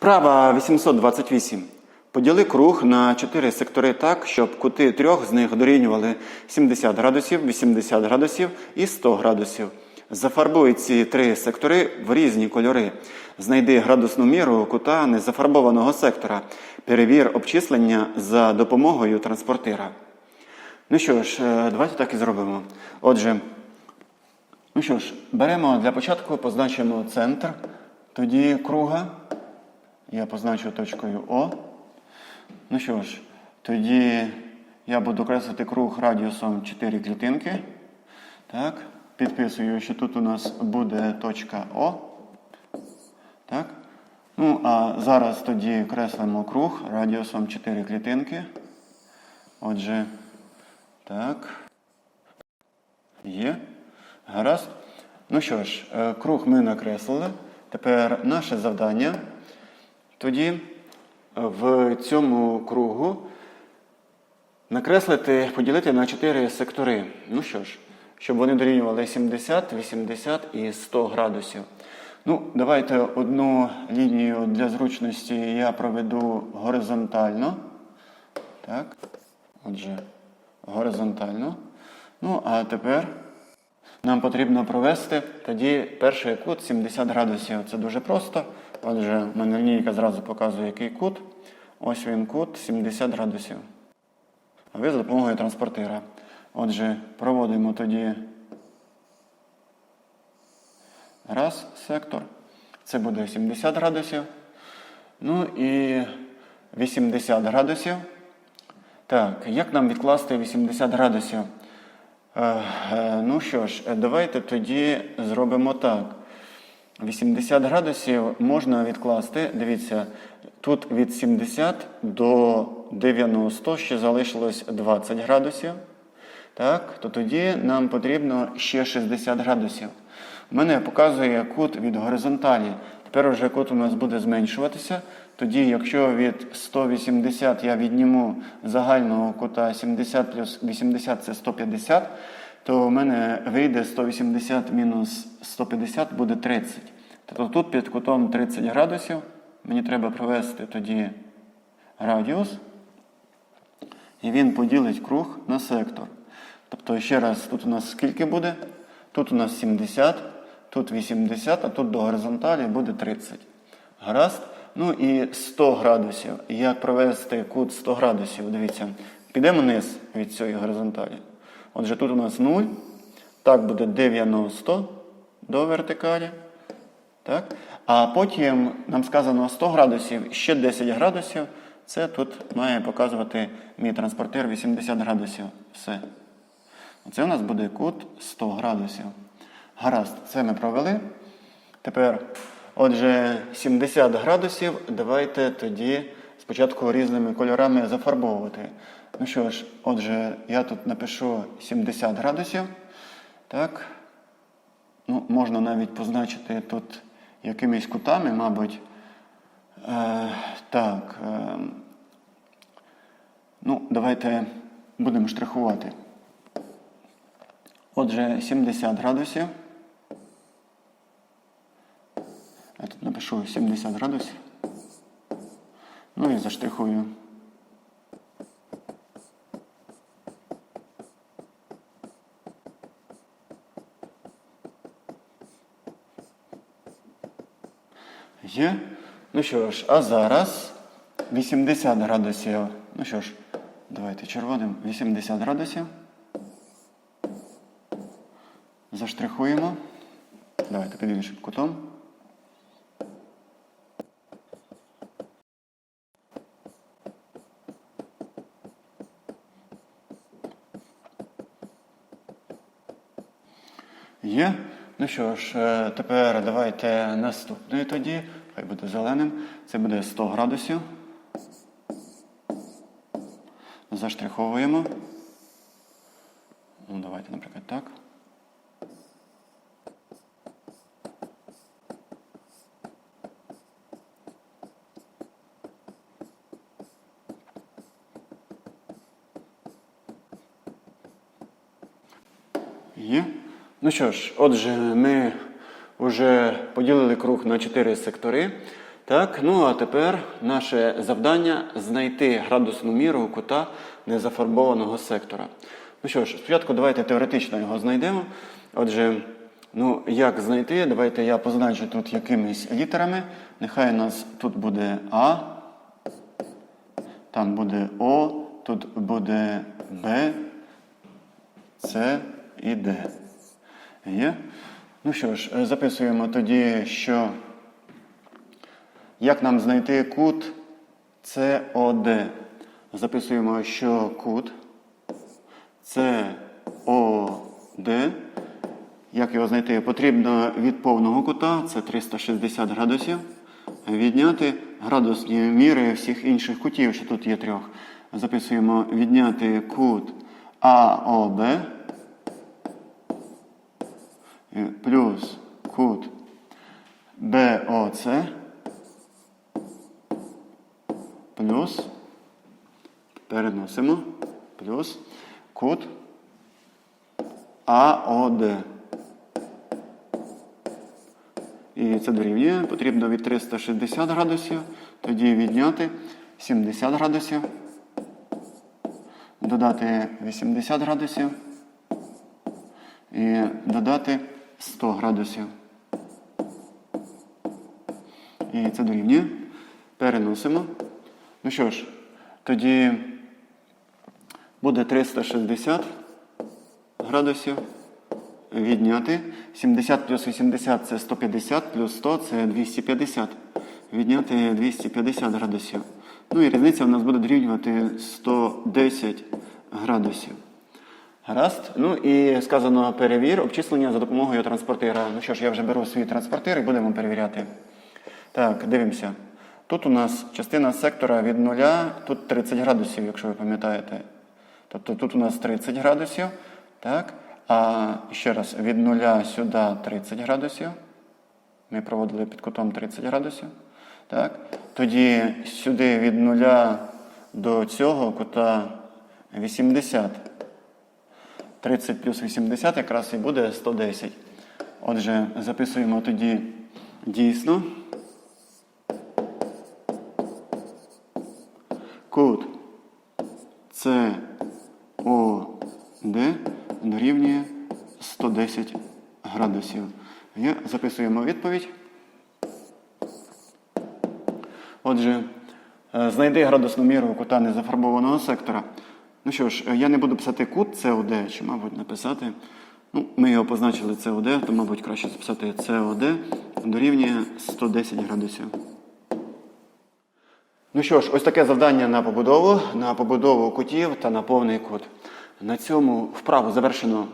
Вправа 828. Поділи круг на 4 сектори так, щоб кути трьох з них дорівнювали 70 градусів, 80 градусів і 100 градусів. Зафарбуй ці три сектори в різні кольори. Знайди градусну міру кута незафарбованого сектора. Перевір обчислення за допомогою транспортира. Ну що ж, е, давайте так і зробимо. Отже, ну що ж, беремо для початку, позначимо центр, тоді круга. Я позначу точкою О. Ну що ж, тоді я буду креслити круг радіусом 4 клітинки. Так, підписую, що тут у нас буде точка О. Так. Ну, а зараз тоді креслимо круг радіусом 4 клітинки. Отже, так. Є. Гаразд. Ну що ж, е, круг ми накреслили. Тепер наше завдання. Тоді е, в цьому кругу накреслити, поділити на 4 сектори. Ну що ж, щоб вони дорівнювали 70, 80 і 100 градусів. Ну, давайте одну лінію для зручності я проведу горизонтально. Так. Отже, горизонтально. Ну, а тепер нам потрібно провести тоді перший кут 70 градусів. Це дуже просто. Отже, в мене лінійка зразу показує, який кут. Ось він кут 70 градусів. А ви за допомогою транспортира. Отже, проводимо тоді раз сектор. Це буде 70 градусів. Ну і 80 градусів. Так, як нам відкласти 80 градусів? Е, е, ну що ж, давайте тоді зробимо так. 80 градусів можна відкласти. Дивіться, тут від 70 до 90 ще залишилось 20 градусів. Так, то тоді нам потрібно ще 60 градусів. У мене показує кут від горизонталі. Тепер вже кут у нас буде зменшуватися. Тоді, якщо від 180 я відніму загального кута 70 плюс 80 це 150, то у мене вийде 180 мінус 150 буде 30. Тобто тут під кутом 30 градусів мені треба провести тоді радіус. І він поділить круг на сектор. Тобто, ще раз, тут у нас скільки буде? Тут у нас 70, тут 80, а тут до горизонталі буде 30. Гаразд? Ну і 100 градусів. Як провести кут 100 градусів? Дивіться, підемо вниз від цієї горизонталі. Отже, тут у нас 0. Так буде 90 до вертикалі. Так? А потім нам сказано 100 градусів, ще 10 градусів. Це тут має показувати мій транспортир 80 градусів. Все. Оце у нас буде кут 100 градусів. Гаразд, це ми провели. Тепер, отже, 70 градусів давайте тоді спочатку різними кольорами зафарбовувати. Ну що ж, отже, я тут напишу 70 градусів. Так. Ну, Можна навіть позначити тут якимись кутами, мабуть. Е, так. Е, ну, давайте будемо штрихувати. Отже, 70 градусів. Я тут напишу 70 градусів. Ну і заштрихую. Є. Ну що ж, а зараз 80 градусів. Ну що ж, давайте червоним. 80 градусів. Заштрихуємо. Давайте під іншим кутом. Є. Ну що ж, е, тепер давайте наступний тоді. Хай буде зеленим. Це буде 100 градусів. Заштриховуємо. Ну, давайте, наприклад, так. Є. Ну що ж, отже, ми вже поділили круг на 4 сектори. Так, ну а тепер наше завдання знайти градусну міру кута незафарбованого сектора. Ну що ж, спочатку давайте теоретично його знайдемо. Отже, ну як знайти? Давайте я позначу тут якимись літерами. Нехай у нас тут буде А, там буде О, тут буде Б, С і Д. Є? Ну що ж, е, записуємо тоді, що як нам знайти кут СОД? Записуємо, що кут СОД. Як його знайти? Потрібно від повного кута, це 360 градусів, відняти градусні міри всіх інших кутів, що тут є трьох. Записуємо відняти кут АОБ плюс кут БОЦ плюс переносимо плюс кут АОД. І це дорівнює. Потрібно від 360 градусів, тоді відняти 70 градусів, додати 80 градусів і додати 100 градусів. І це дорівнює. Переносимо. Ну що ж, тоді буде 360 градусів відняти. 70 плюс 80 це 150, плюс 100 це 250. Відняти 250 градусів. Ну і різниця в нас буде дорівнювати 110 градусів. Гаразд. Ну і сказано перевір обчислення за допомогою транспортира. Ну що ж, я вже беру свій транспортир і будемо перевіряти. Так, дивимося. Тут у нас частина сектора від нуля, тут 30 градусів, якщо ви пам'ятаєте. Тобто тут у нас 30 градусів. Так? А ще раз, від нуля сюди 30 градусів. Ми проводили під кутом 30 градусів. Так? Тоді сюди від нуля до цього кута 80. 30 плюс 80 якраз і буде 110. Отже, записуємо тоді дійсно. Кут С О дорівнює 110 градусів. Є, записуємо відповідь. Отже, е, знайди градусну міру кута незафарбованого сектора. Ну що ж, е, я не буду писати кут СОД, чи, мабуть, написати. Ну, ми його позначили СОД, то, мабуть, краще записати СОД дорівнює 110 градусів. Ну що ж, ось таке завдання на побудову, на побудову кутів та на повний кут. На цьому вправу завершено.